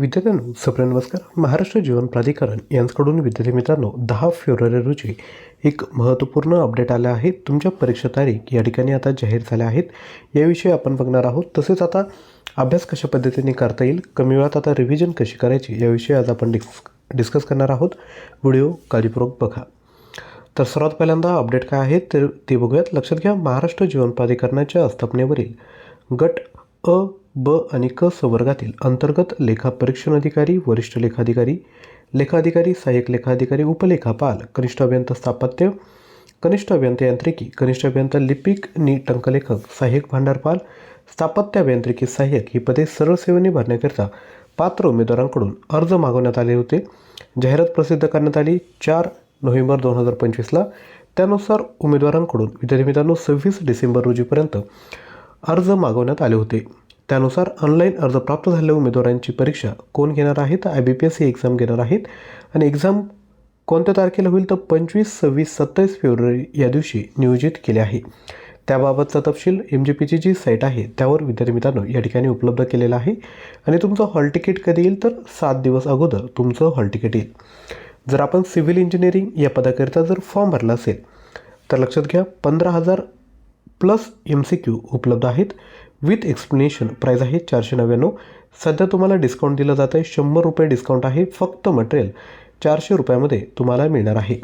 विद्यार्थ्यांनो सप्र नमस्कार. महाराष्ट्र जीवन प्राधिकरण यांच्याकडून विद्यार्थी मित्रांनो दहा फेब्रुवारी रोजी एक महत्त्वपूर्ण अपडेट आलं आहे. तुमच्या परीक्षा तारीख या ठिकाणी आता जाहीर झाल्या आहेत. याविषयी आपण बघणार आहोत. तसेच आता अभ्यास कशा पद्धतीने करता येईल कमी वेळात आता रिव्हिजन कशी करायची याविषयी आज आपण डिस्क डिस्कस करणार आहोत. व्हिडिओ काळजीपूर्वक बघा. तर सर्वात पहिल्यांदा अपडेट काय आहे तर ते बघूयात. लक्षात घ्या महाराष्ट्र जीवन प्राधिकरणाच्या स्थापनेवरील गट अ ब आणि क संवर्गातील अंतर्गत लेखा परीक्षण अधिकारी वरिष्ठ लेखाधिकारी लेखाधिकारी सहाय्यक लेखाधिकारी उपलेखापाल कनिष्ठ अभियंता स्थापत्य कनिष्ठ अभियंता यांत्रिकी कनिष्ठ अभियंता लिपिक नि टंकलेखक सहाय्यक भांडारपाल स्थापत्य अभियांत्रिकी सहाय्यक ही पदे सरळ सेवेने भरण्याकरिता पात्र उमेदवारांकडून अर्ज मागवण्यात आले होते. जाहिरात प्रसिद्ध करण्यात आली चार नोव्हेंबर दोन हजार पंचवीसला त्यानुसार उमेदवारांकडून विद्यार्थी मित्रांनो सव्वीस डिसेंबर रोजीपर्यंत अर्ज मागवण्यात आले होते. त्यानुसार ऑनलाईन अर्ज प्राप्त झालेल्या उमेदवारांची परीक्षा कोण घेणार आहेत? आय बी पी एस ही एक्झाम घेणार आहेत. आणि एक्झाम कोणत्या तारखेला होईल? तर पंचवीस सव्वीस सत्तावीस फेब्रुवारी या दिवशी नियोजित केले आहे. त्याबाबतचा तपशील एम जी पीची जी साईट आहे त्यावर विद्यार्थी मित्रांनो या ठिकाणी उपलब्ध केलेला आहे. आणि तुमचं हॉल तिकीट कधी येईल? तर सात दिवस अगोदर तुमचं हॉल तिकीट येईल. जर आपण सिव्हिल इंजिनिअरिंग या पदाकरिता जर फॉर्म भरला असेल तर लक्षात घ्या पंधरा हजार प्लस एम सी क्यू उपलब्ध आहेत. विथ एक्सप्लेनेशन प्राईज आहे चारशे नव्याण्णव. सध्या तुम्हाला डिस्काउंट दिलं जात आहे. शंभर रुपये डिस्काउंट आहे. फक्त मटेरियल चारशे रुपयामध्ये तुम्हाला मिळणार आहे.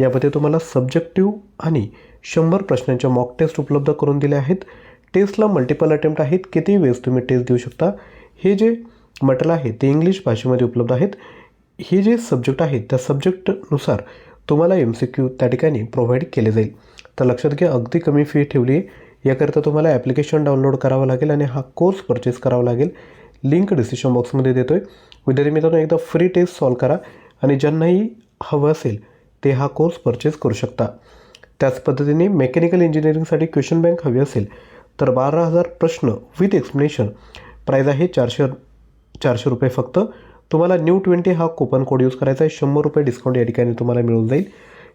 यामध्ये तुम्हाला सब्जेक्टिव्ह आणि शंभर प्रश्नांच्या मॉक टेस्ट उपलब्ध करून दिले आहेत. टेस्टला मल्टिपल अटेम्प्ट आहेत. किती वेळेस तुम्ही टेस्ट देऊ शकता? हे जे मटेरियल आहे ते इंग्लिश भाषेमध्ये उपलब्ध आहेत. हे जे सब्जेक्ट आहेत त्या सब्जेक्टनुसार तुम्हाला एम सी क्यू त्या ठिकाणी प्रोव्हाइड केले जाईल. तर लक्षात घ्या अगदी कमी फी ठेवली आहे. याकरिता तुम्हाला ॲप्लिकेशन डाउनलोड करावं लागेल आणि हा कोर्स परचेस करावा लागेल. लिंक डिस्क्रिप्शन बॉक्समध्ये देतो आहे विद्यार्थी मित्रांनो एकदा फ्री टेस्ट सॉल्व करा आणि ज्यांनाही हवं असेल ते हा कोर्स परचेस करू शकता. त्याच पद्धतीने मेकॅनिकल इंजिनिअरिंगसाठी क्वेश्चन बँक हवी असेल तर बारा हजार प्रश्न विथ एक्सप्लेनेशन प्राईज आहे चारशे चारशे रुपये फक्त. तुम्हाला न्यू ट्वेंटी हा कुपन कोड यूज करायचा आहे. शंभर रुपये डिस्काउंट या ठिकाणी तुम्हाला मिळून जाईल.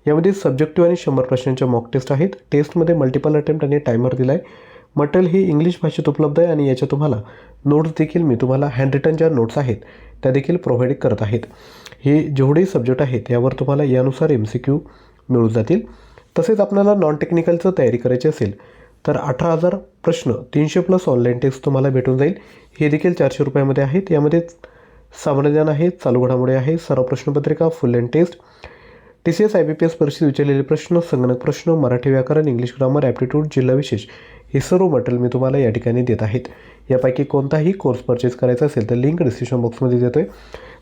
यामध्ये सब्जेक्टिव्ह आणि शंभर प्रश्नांच्या मॉक टेस्ट आहेत. टेस्टमध्ये मल्टिपल अटेम्प्ट आणि टायमर दिला आहे मटेरियल हे इंग्लिश भाषेत उपलब्ध आहे आणि याच्या तुम्हाला नोट्स देखील मी तुम्हाला हँड रिटन ज्या नोट्स आहेत त्या देखील प्रोव्हाइड करत आहेत. हे जेवढे सब्जेक्ट आहेत यावर तुम्हाला यानुसार एम सी क्यू मिळून जातील. तसेच आपल्याला नॉन टेक्निकलचं तयारी करायची असेल तर अठरा हजार प्रश्न तीनशे प्लस ऑनलाईन टेस्ट तुम्हाला भेटून जाईल. हे देखील चारशे रुपयामध्ये आहेत. यामध्ये सामान्य ज्ञान आहे चालू घडामोडी आहे सर्व प्रश्नपत्रिका full and test T C S I B P S परीक्षेत विचारलेले प्रश्न संगणक प्रश्न मराठी व्याकरण इंग्लिश ग्रामर ॲप्टिट्यूड जिल्हा विशेष हे सर्व मटेरियल मी तुम्हाला या ठिकाणी देत आहेत. यापैकी कोणताही कोर्स परचेस करायचा असेल तर लिंक डिस्क्रिप्शन बॉक्समध्ये देतो आहे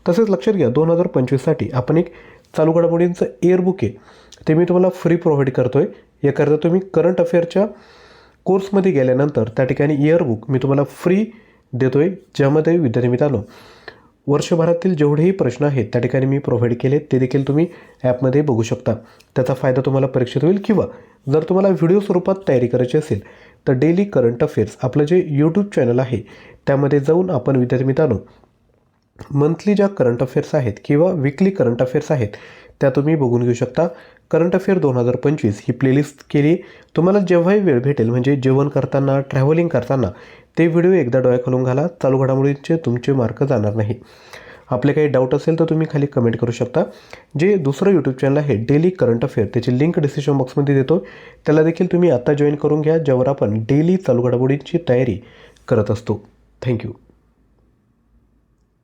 तसेच लक्षात घ्या दोन हजार पंचवीससाठी आपण एक चालू घडामोडींचं एअरबुक आहे. ते मी तुम्हाला फ्री प्रोव्हाइड करतो आहे याकरता तुम्ही करंट अफेअरच्या कोर्समध्ये गेल्यानंतर त्या ठिकाणी इयरबुक मी तुम्हाला फ्री देतो आहे ज्यामध्ये विद्यार्थी मित्रांनो वर्षभरातील जेवढेही प्रश्न आहेत त्या ठिकाणी मी प्रोव्हाइड केले. ते देखील तुम्ही ॲपमध्ये बघू शकता. त्याचा फायदा तुम्हाला परीक्षेत होईल किंवा जर तुम्हाला व्हिडिओ स्वरूपात तयारी करायची असेल तर डेली करंट अफेअर्स आपलं जे यूट्यूब चॅनल आहे त्यामध्ये जाऊन आपण विद्यार्थी मित्रांनो मंथली ज्या करंट अफेअर्स आहेत किंवा विकली करंट अफेअर्स आहेत त्या तुम्ही बघून घेऊ शकता. करंट अफेअर दोन हजार पंचवीस ही प्लेलिस्ट केली. तुम्हाला जेव्हाही वेळ भेटेल म्हणजे जेवण करताना ट्रॅव्हलिंग करताना ते व्हिडिओ एकदा डोळ्या खालून घाला. चालू घडामोडींचे तुमचे मार्क जाणार नाही. आपले काही डाऊट असेल तर तुम्ही खाली कमेंट करू शकता. जे दुसरं यूट्यूब चॅनल आहे डेली करंट अफेअर त्याची लिंक डिस्क्रिप्शन बॉक्समध्ये देतो. त्याला देखील तुम्ही आत्ता जॉईन करून घ्या ज्यावर आपण डेली चालू घडामोडींची तयारी करत असतो. थँक्यू